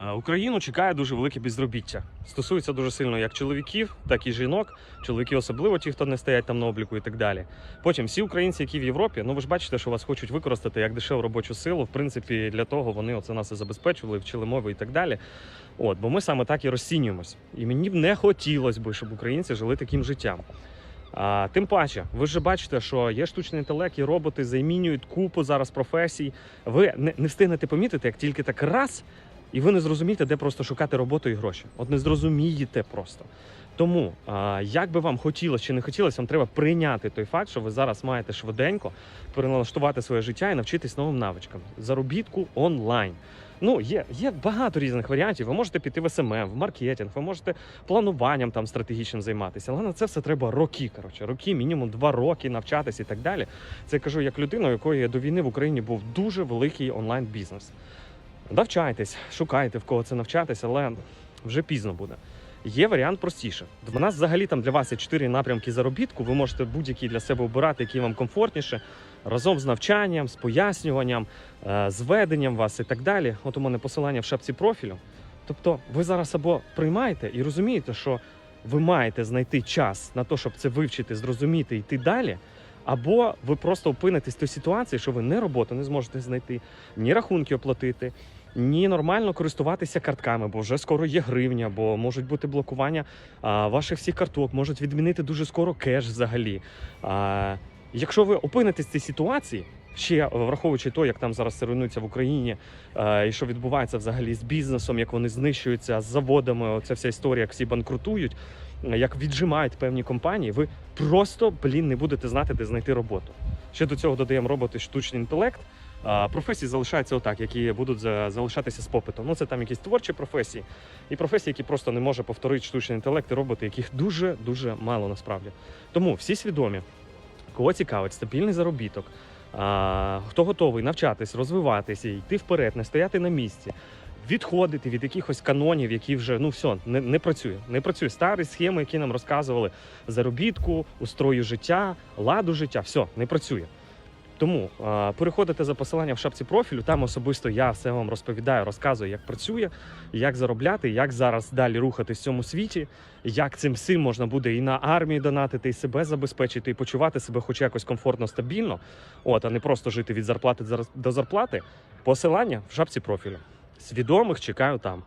Е, Україну чекає дуже велике безробіття. Стосується дуже сильно як чоловіків, так і жінок. Чоловіки особливо ті, хто не стоять там на обліку і так далі. Потім всі українці, які в Європі, ну ви ж бачите, що вас хочуть використати як дешеву робочу силу. В принципі, для того вони оце нас і забезпечували, вчили мови і так далі. От, бо ми саме так і розцінюємось. І мені б не хотілося б, щоб українці жили таким життям. А, тим паче, ви ж бачите, що є штучний інтелект, і роботи замінюють купу зараз професій. Ви не, не встигнете помітити, як тільки так раз, і ви не зрозумієте, де просто шукати роботу і гроші. От не зрозумієте просто. Тому, як би вам хотілося чи не хотілося, вам треба прийняти той факт, що ви зараз маєте швиденько переналаштувати своє життя і навчитись новим навичкам. Заробітку онлайн. Ну, є, є багато різних варіантів. Ви можете піти в СММ, в маркетинг, ви можете плануванням там стратегічним займатися. Але на це все треба роки. Коротше, роки, мінімум два роки навчатися і так далі. Це я кажу як людина, у якої до війни в Україні був дуже великий онлайн бізнес. Навчайтесь, шукайте в кого це навчатися, але вже пізно буде. Є варіант простіше. В нас взагалі там для вас є чотири напрямки заробітку. Ви можете будь-який для себе обирати, який вам комфортніше, разом з навчанням, з пояснюванням, е, з веденням вас і так далі. От у мене посилання в шапці профілю. Тобто, ви зараз або приймаєте і розумієте, що ви маєте знайти час на те, щоб це вивчити, зрозуміти йти далі. Або ви просто опинитесь в той ситуації, що ви ні роботу не зможете знайти, ні рахунки оплатити, ні нормально користуватися картками, бо вже скоро є гривня, бо можуть бути блокування а, ваших всіх карток, можуть відмінити дуже скоро кеш взагалі. А, якщо ви опинитесь в цій ситуації, ще враховуючи те, як там зараз руйнується в Україні, і що відбувається взагалі з бізнесом, як вони знищуються з заводами, оця вся історія, як всі банкрутують, як віджимають певні компанії, ви просто блін не будете знати, де знайти роботу. Ще до цього додаємо роботи штучний інтелект. Професії залишаються отак, які будуть залишатися з попитом. Ну це там якісь творчі професії, і професії, які просто не може повторити штучний інтелект і роботи, яких дуже дуже мало насправді. Тому всі свідомі, кого цікавить стабільний заробіток, хто готовий навчатись, розвиватися, йти вперед, не стояти на місці. Відходити від якихось канонів, які вже ну все не, не працює. Не працює старі схеми, які нам розказували заробітку, устрою життя, ладу життя. Все не працює. Тому а, переходите за посиланням в шапці профілю. Там особисто я все вам розповідаю, розказую, як працює, як заробляти, як зараз далі рухатись в цьому світі, як цим всім можна буде і на армії донатити, і себе забезпечити, і почувати себе хоч якось комфортно, стабільно. От, а не просто жити від зарплати зар- до зарплати. Посилання в шапці профілю. Свідомих чекаю там.